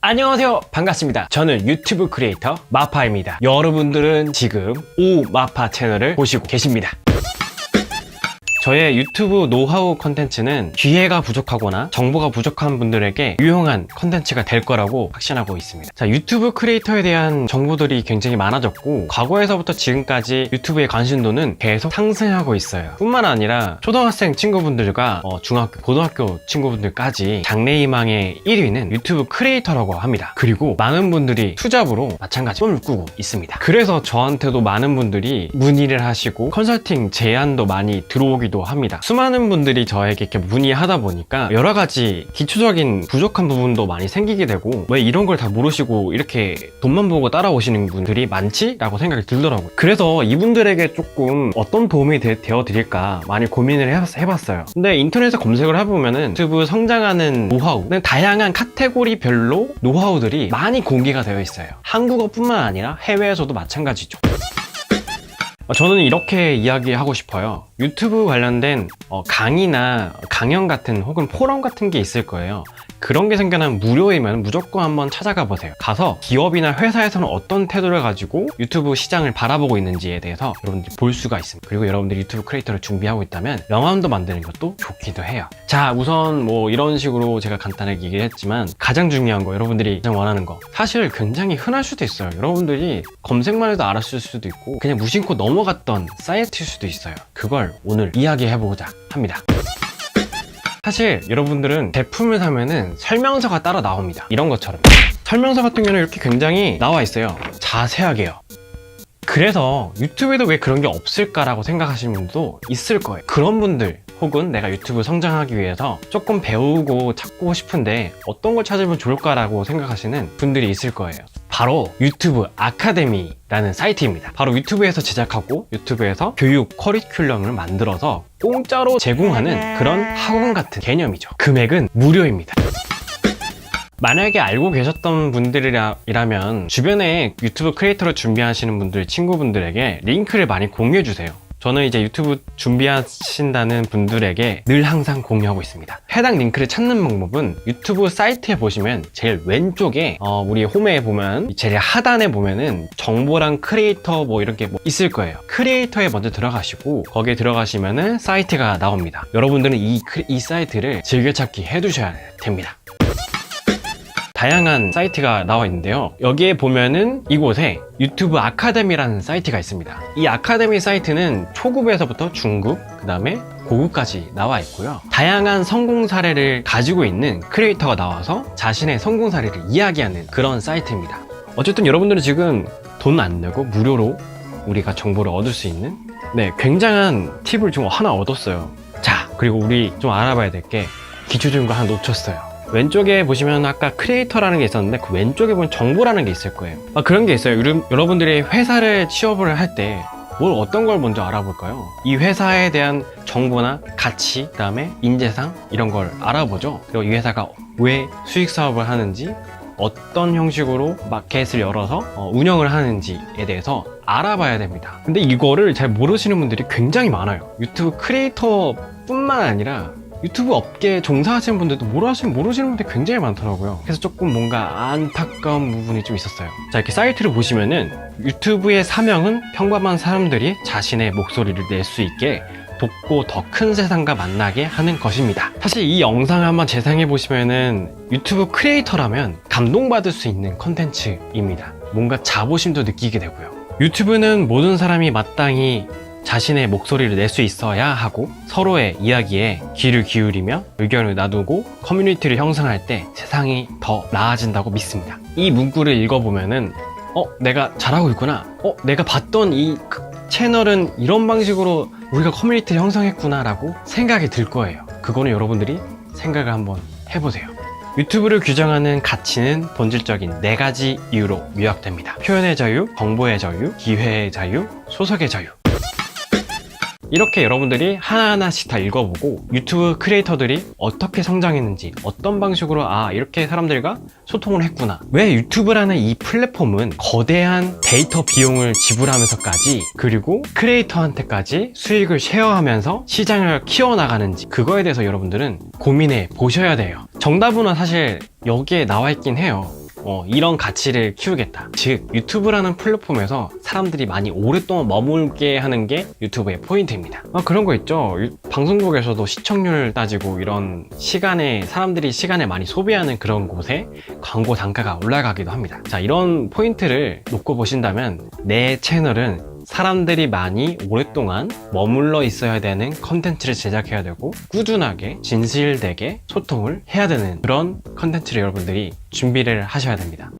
안녕하세요. 반갑습니다. 저는 유튜브 크리에이터 마파입니다. 여러분들은 지금 오 마파 채널을 보시고 계십니다. 저의 유튜브 노하우 컨텐츠는 기회가 부족하거나 정보가 부족한 분들에게 유용한 컨텐츠가 될 거라고 확신하고 있습니다. 자, 유튜브 크리에이터에 대한 정보들이 굉장히 많아졌고, 과거에서부터 지금까지 유튜브의 관심도는 계속 상승하고 있어요. 뿐만 아니라 초등학생 친구분들과 어, 중학교, 고등학교 친구분들까지 장래희망의 1위는 유튜브 크리에이터라고 합니다. 그리고 많은 분들이 투잡으로 마찬가지 꿈을 꾸고 있습니다. 그래서 저한테도 많은 분들이 문의를 하시고 컨설팅 제안도 많이 들어오기 도 합니다. 수많은 분들이 저에게 이렇게 문의하다 보니까 여러 가지 기초적인 부족한 부분도 많이 생기게 되고 왜 이런 걸 다 모르시고 이렇게 돈만 보고 따라오시는 분들이 많지 라고 생각이 들더라고요. 그래서 이분들에게 조금 어떤 도움이 되, 어 드릴까 많이 고민을 해봤, 해봤어요. 근데 인터넷에 검색을 해보면은 유튜브 성장하는 노하우는 다양한 카테고리별로 노하우들이 많이 공개가 되어 있어요. 한국어뿐만 아니라 해외에서도 마찬가지죠. 어, 저는 이렇게 이야기하고 싶어요. 유튜브 관련된 어, 강의나 강연 같은 혹은 포럼 같은 게 있을 거예요. 그런 게 생겨나면 무료이면 무조건 한번 찾아가 보세요. 가서 기업이나 회사에서는 어떤 태도를 가지고 유튜브 시장을 바라보고 있는지에 대해서 여러분들이 볼 수가 있습니다. 그리고 여러분들이 유튜브 크리에이터를 준비하고 있다면 명함도 만드는 것도 좋기도 해요. 자, 우선 뭐 이런 식으로 제가 간단하게 얘기를 했지만 가장 중요한 거 여러분들이 가장 원하는 거 사실 굉장히 흔할 수도 있어요. 여러분들이 검색만 해도 알았을 수도 있고 그냥 무심코 넘어갔던 사이트일 수도 있어요. 그걸 오늘 이야기해보고자 합니다. 사실 여러분들은 제품을 사면은 설명서가 따로 나옵니다. 이런 것처럼. 설명서 같은 경우는 이렇게 굉장히 나와 있어요. 자세하게요. 그래서 유튜브에도 왜 그런 게 없을까라고 생각하시는 분도 있을 거예요. 그런 분들 혹은 내가 유튜브 성장하기 위해서 조금 배우고 찾고 싶은데 어떤 걸 찾으면 좋을까라고 생각하시는 분들이 있을 거예요. 바로 유튜브 아카데미라는 사이트입니다. 바로 유튜브에서 제작하고 유튜브에서 교육 커리큘럼을 만들어서 공짜로 제공하는 그런 학원 같은 개념이죠. 금액은 무료입니다. 만약에 알고 계셨던 분들이라면 주변에 유튜브 크리에이터를 준비하시는 분들, 친구분들에게 링크를 많이 공유해 주세요. 저는 이제 유튜브 준비하신다는 분들에게 늘 항상 공유하고 있습니다. 해당 링크를 찾는 방법은 유튜브 사이트에 보시면 제일 왼쪽에 어, 우리 홈에 보면 제일 하단에 보면은 정보랑 크리에이터 뭐 이렇게 뭐 있을 거예요. 크리에이터에 먼저 들어가시고 거기에 들어가시면은 사이트가 나옵니다. 여러분들은 이, 이 사이트를 즐겨찾기 해두셔야 됩니다. 다양한 사이트가 나와 있는데요. 여기에 보면은 이곳에 유튜브 아카데미라는 사이트가 있습니다. 이 아카데미 사이트는 초급에서부터 중급, 그 다음에 고급까지 나와 있고요. 다양한 성공 사례를 가지고 있는 크리에이터가 나와서 자신의 성공 사례를 이야기하는 그런 사이트입니다. 어쨌든 여러분들은 지금 돈 안 내고 무료로 우리가 정보를 얻을 수 있는 네, 굉장한 팁을 좀 하나 얻었어요. 자, 그리고 우리 좀 알아봐야 될게거 하나 놓쳤어요. 왼쪽에 보시면 아까 크리에이터라는 게 있었는데 그 왼쪽에 보면 정보라는 게 있을 거예요. 아, 그런 게 있어요. 여러- 여러분들이 회사를 취업을 할 때 뭘 어떤 걸 먼저 알아볼까요? 이 회사에 대한 정보나 가치, 그 다음에 인재상 이런 걸 알아보죠. 그리고 이 회사가 왜 수익 사업을 하는지, 어떤 형식으로 마켓을 열어서 어, 운영을 하는지에 대해서 알아봐야 됩니다. 근데 이거를 잘 모르시는 분들이 굉장히 많아요. 유튜브 크리에이터 뿐만 아니라 유튜브 업계에 종사하시는 분들도 모르시는, 모르시는 분들이 굉장히 많더라고요. 그래서 조금 뭔가 안타까운 부분이 좀 있었어요. 자, 이렇게 사이트를 보시면은 유튜브의 사명은 평범한 사람들이 자신의 목소리를 낼 수 있게 돕고 더 큰 세상과 만나게 하는 것입니다. 사실 이 영상을 한번 재생해 보시면은 유튜브 크리에이터라면 감동받을 수 있는 컨텐츠입니다. 뭔가 자부심도 느끼게 되고요. 유튜브는 모든 사람이 마땅히 자신의 목소리를 낼 수 있어야 하고 서로의 이야기에 귀를 기울이며 의견을 나누고 커뮤니티를 형성할 때 세상이 더 나아진다고 믿습니다. 이 문구를 읽어보면은 어, 내가 잘하고 있구나. 어, 내가 봤던 이 그- 채널은 이런 방식으로 우리가 커뮤니티를 형성했구나라고 생각이 들 거예요. 그거는 여러분들이 생각을 한번 해보세요. 유튜브를 규정하는 가치는 본질적인 네 가지 이유로 요약됩니다. 표현의 자유, 정보의 자유, 기회의 자유, 소속의 자유. 이렇게 여러분들이 하나하나씩 다 읽어보고 유튜브 크리에이터들이 어떻게 성장했는지 어떤 방식으로 아 이렇게 사람들과 소통을 했구나. 왜 유튜브라는 이 플랫폼은 거대한 데이터 비용을 지불하면서까지 그리고 크리에이터한테까지 수익을 쉐어하면서 시장을 키워나가는지 그거에 대해서 여러분들은 고민해 보셔야 돼요. 정답은 사실 여기에 나와 있긴 해요 어, 이런 가치를 키우겠다. 즉 유튜브라는 플랫폼에서 사람들이 많이 오랫동안 머물게 하는 게 유튜브의 포인트입니다. 아, 그런 거 있죠. 유- 방송국에서도 시청률 따지고 이런 시간에 사람들이 시간을 많이 소비하는 그런 곳에 광고 단가가 올라가기도 합니다. 자, 이런 포인트를 놓고 보신다면 내 채널은 사람들이 많이 오랫동안 머물러 있어야 되는 컨텐츠를 제작해야 되고 꾸준하게 진실되게 소통을 해야 되는 그런 컨텐츠를 여러분들이 준비를 하셔야 됩니다.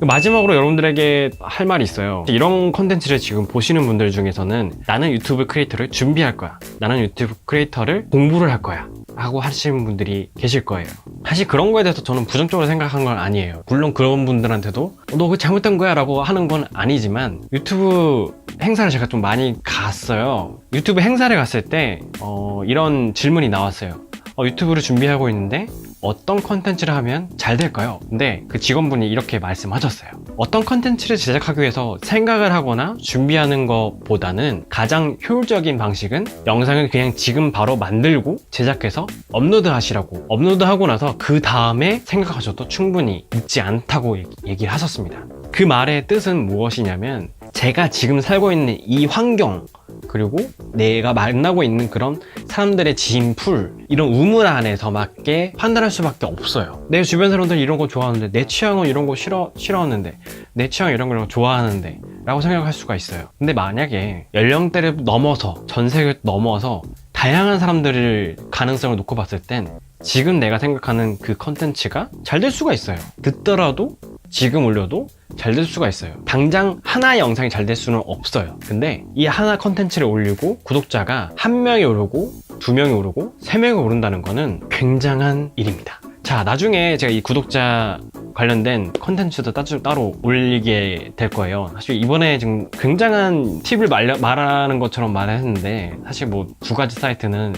마지막으로 여러분들에게 할 말이 있어요. 이런 컨텐츠를 지금 보시는 분들 중에서는 나는 유튜브 크리에이터를 준비할 거야. 나는 유튜브 크리에이터를 공부를 할 거야. 하고 하시는 분들이 계실 거예요. 사실 그런 거에 대해서 저는 부정적으로 생각한 건 아니에요. 물론 그런 분들한테도 너 그거 잘못된 거야 라고 하는 건 아니지만 유튜브 행사를 제가 좀 많이 갔어요. 유튜브 행사를 갔을 때 어, 이런 질문이 나왔어요. 어, 유튜브를 준비하고 있는데 어떤 컨텐츠를 하면 잘 될까요? 근데 그 직원분이 이렇게 말씀하셨어요. 어떤 컨텐츠를 제작하기 위해서 생각을 하거나 준비하는 것보다는 가장 효율적인 방식은 영상을 그냥 지금 바로 만들고 제작해서 업로드 하시라고 업로드 하고 나서 그 다음에 생각하셔도 충분히 있지 않다고 얘기- 얘기를 하셨습니다. 그 말의 뜻은 무엇이냐면 제가 지금 살고 있는 이 환경 그리고 내가 만나고 있는 그런 사람들의 지인풀 이런 우물 안에서 맞게 판단할 수밖에 없어요. 내 주변 사람들 이런 거 좋아하는데 내 취향은 이런 거 싫어 싫어하는데 내 취향 이런 걸 좋아하는데 라고 생각할 수가 있어요. 근데 만약에 연령대를 넘어서 전세를 넘어서 다양한 사람들을 가능성을 놓고 봤을 땐 지금 내가 생각하는 그 컨텐츠가 잘 될 수가 있어요. 듣더라도 지금 올려도 잘 될 수가 있어요. 당장 하나의 영상이 잘 될 수는 없어요. 근데 이 하나 컨텐츠를 올리고 구독자가 한 명이 오르고 두 명이 오르고 세 명이 오른다는 거는 굉장한 일입니다. 자, 나중에 제가 이 구독자 관련된 컨텐츠도 따로, 올리게 될 거예요. 사실 이번에 지금 굉장한 팁을 말하는 것처럼 말했는데 사실 뭐 두 가지 사이트는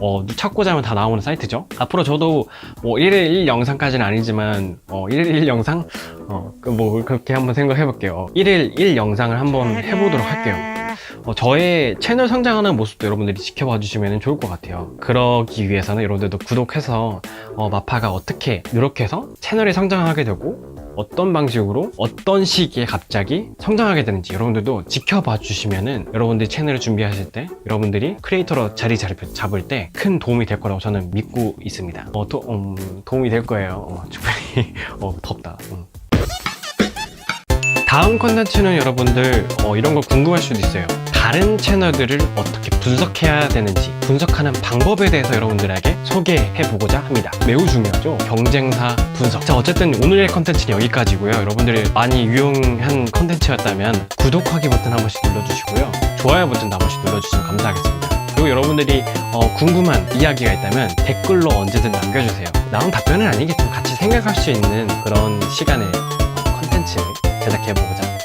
어, 찾고자 하면 다 나오는 사이트죠. 앞으로 저도 뭐 1일 1 영상까지는 아니지만 어, 1일 1 영상 어, 그뭐 그렇게 한번 생각해 볼게요. 1일 1 영상을 한번 해보도록 할게요. 어, 저의 채널 성장하는 모습도 여러분들이 지켜봐 주시면 좋을 것 같아요. 그러기 위해서는 여러분들도 구독해서 어, 마파가 어떻게 노력해서 채널이 성장하게 되고 어떤 방식으로 어떤 시기에 갑자기 성장하게 되는지 여러분들도 지켜봐 주시면은 여러분들이 채널을 준비하실 때 여러분들이 크리에이터로 자리 잘 잡을 때 큰 도움이 될 거라고 저는 믿고 있습니다. 어, 도, 음, 도움이 될 거예요. 어, 충분히 어, 덥다. 음. 다음 컨텐츠는 여러분들 어, 이런 거 궁금할 수도 있어요. 다른 채널들을 어떻게 분석해야 되는지 분석하는 방법에 대해서 여러분들에게 소개해 보고자 합니다. 매우 중요하죠. 경쟁사 분석. 자, 어쨌든 오늘의 컨텐츠는 여기까지고요. 여러분들이 많이 유용한 컨텐츠였다면 구독하기 버튼 한 번씩 눌러주시고요. 좋아요 버튼도 한 번씩 눌러주시면 감사하겠습니다. 그리고 여러분들이 어, 궁금한 이야기가 있다면 댓글로 언제든 남겨주세요. 나온 답변은 아니겠지만 같이 생각할 수 있는 그런 시간에 어, 컨텐츠를 제작해보고자 합니다.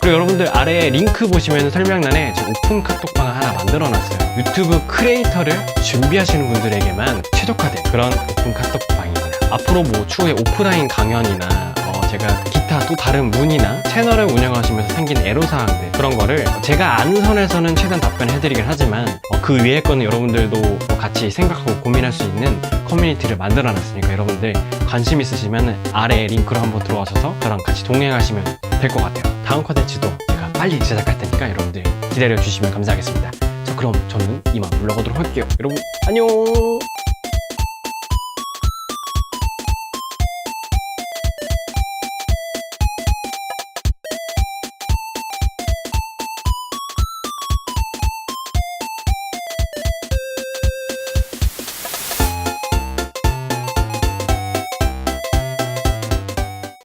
그리고 여러분들 아래에 링크 보시면 설명란에 저 오픈 카톡방을 하나 만들어놨어요. 유튜브 크리에이터를 준비하시는 분들에게만 최적화된 그런 오픈 카톡방입니다. 앞으로 뭐 추후에 오프라인 강연이나 어, 제가 기타 또 다른 문의나 채널을 운영하시면서 생긴 애로사항들 그런 거를 제가 아는 선에서는 최대한 답변해드리긴 하지만 어, 그 위에 거는 여러분들도 뭐 같이 생각하고 고민할 수 있는 커뮤니티를 만들어놨으니까 여러분들 관심 있으시면 아래 링크로 한번 들어와셔서 저랑 같이 동행하시면 될 것 같아요. 다음 컨텐츠도 제가 빨리 제작할 테니까 여러분들 기다려 주시면 감사하겠습니다. 자 그럼 저는 이만 물러가도록 할게요. 여러분 안녕.